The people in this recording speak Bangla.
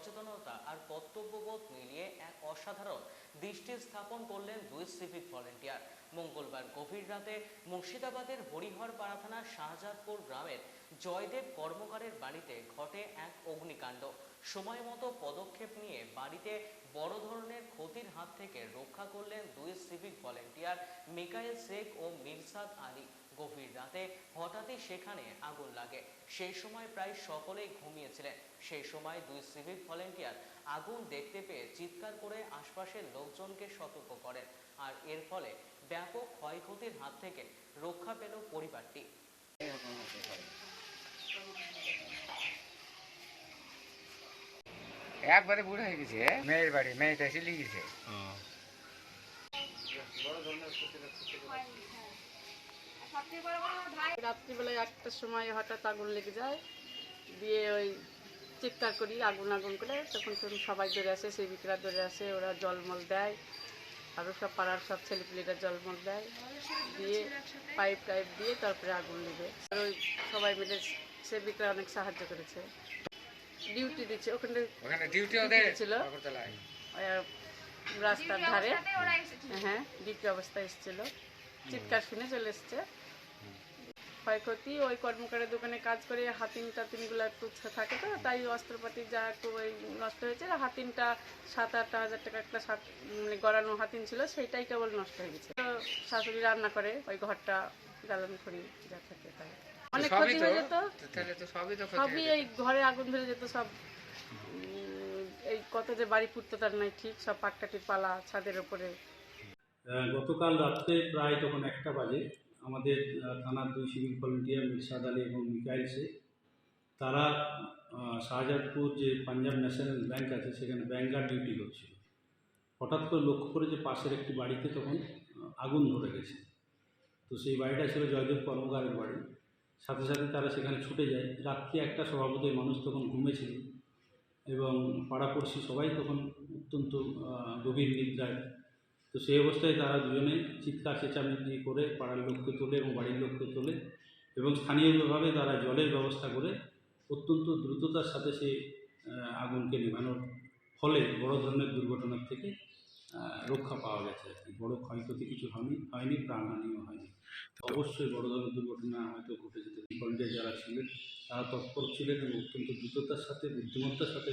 সচেতনতা আর কর্তব্যবোধ মিলিয়ে এক অসাধারণ দৃষ্টি স্থাপন করলেন দুই সিভিক ভলেন্টিয়ার। মঙ্গলবার গভীর রাতে মুর্শিদাবাদের হরিহর পাড়া থানার শাহজাদপুর গ্রামের জয়দেব কর্মকারের বাড়িতে ঘটে এক অগ্নিকাণ্ড। সময় মতো পদক্ষেপ নিয়ে বাড়িতে বড় ধরনের ক্ষতির হাত থেকে রক্ষা করলেন দুই সিভিক ভলেন্টিয়ার মিকাইল শেখ ও মিরসাদ আলী। গভীর রাতে হঠাৎই সেখানে আগুন লাগে। সেই সময় প্রায় সকলেই ঘুমিয়েছিলেন। সেই সময় দুই সিভিক ভলেন্টিয়ার আগুন দেখতে পেয়ে চিৎকার করে আশপাশের লোকজনকে সতর্ক করেন। আর এর ফলে ব্যাপক ক্ষয়ক্ষতির হাত থেকে রক্ষা পেল পরিবারটি। একবারে বুড়ো হয়ে গেছে মেয়ের বাড়ি মেয়েটা এসে লিখেছে। রাত্রিবেলায় একটার সময় হঠাৎ আগুন লেগে যায় দিয়ে ওই চিৎকার করি আগুন আগুন করে তখন তখন সবাই ধরে আসে সেবিকরা ধরে আসে ওরা জলমল দেয় আরও সব পাড়ার সব ছেলেপিলেরা জলমল দেয় দিয়ে পাইপ টাইপ দিয়ে তারপরে আগুন লেগে। আর ওই সবাই মিলে সেবিকরা অনেক সাহায্য করেছে। ডিউটি দিচ্ছে ওখানে ডিউটি ছিল। রাস্তার ধারে হ্যাঁ ডিউটি অবস্থায় এসেছিল। চিৎকার শুনে চলে এসছে। ক্ষয়ক্ষতি ওই কর্মকারের দোকানে কাজ করে হাতিন টাতিনগুলো একটু থাকে তো তাই অস্ত্রপাতি যা একটু ওই নষ্ট হয়েছে আর হাতিনটা সাত আট হাজার টাকা একটা সাত মানে গড়ানো হাতিন ছিল সেইটাই কেবল নষ্ট হয়ে গেছে। তো শাশুড়ি রান্না করে ওই ঘরটা জ্বালানি করি যা থাকে তাই। অনেক ক্ষতি তো হয়ে যেত তো সবই তো সবই এই ঘরে আগুন ধরে যেত সব উম, এই কত যে বাড়ি পুড়তো তার নাই ঠিক সব পাটকাঠির পালা ছাদের উপরে। গতকাল রাত্রে প্রায় তখন একটা বাজে। আমাদের থানার দুই সিভিল ভলেন্টিয়ার মিরসাদ আলী এবং মিকাইল শেখ। তারা শাহজাদপুর যে পাঞ্জাব ন্যাশনাল ব্যাংক আছে, সেখানে ব্যাংকার ডিউটি করছিল। হঠাৎ করে লক্ষ্য করে যে পাশের একটি বাড়িতে তখন আগুন ধরে গেছে। তো সেই বাড়িটা ছিল জয়দেব কর্মকারের বাড়ি। সাথে সাথে তারা সেখানে ছুটে যায়। রাত্রি একটা স্বভাবতই মানুষ তখন ঘুমেছিল এবং পাড়াপড়শি সবাই তখন অত্যন্ত গভীর নিদ্রায় তো সেই অবস্থায় তারা দুজনে চিৎকার, চেঁচামেচি করে পাড়ার লোককে তোলে এবং বাড়ির লোককে তোলে এবং স্থানীয়ভাবে তারা জলের ব্যবস্থা করে অত্যন্ত দ্রুততার সাথে সেই আগুনকে নেভানোর ফলে বড় ধরনের দুর্ঘটনার থেকে রক্ষা পাওয়া গেছে আর কি। বড় ক্ষয়ক্ষতি কিছু হয়নি হয়নি, প্রাণহানিও হয়নি। অবশ্যই বড় ধরনের দুর্ঘটনা হয়তো ঘটে যেত ভলেন্টিয়ার যারা ছিলেন, তারা তৎপর ছিলেন এবং অত্যন্ত দ্রুততার সাথে, বুদ্ধিমত্তার সাথে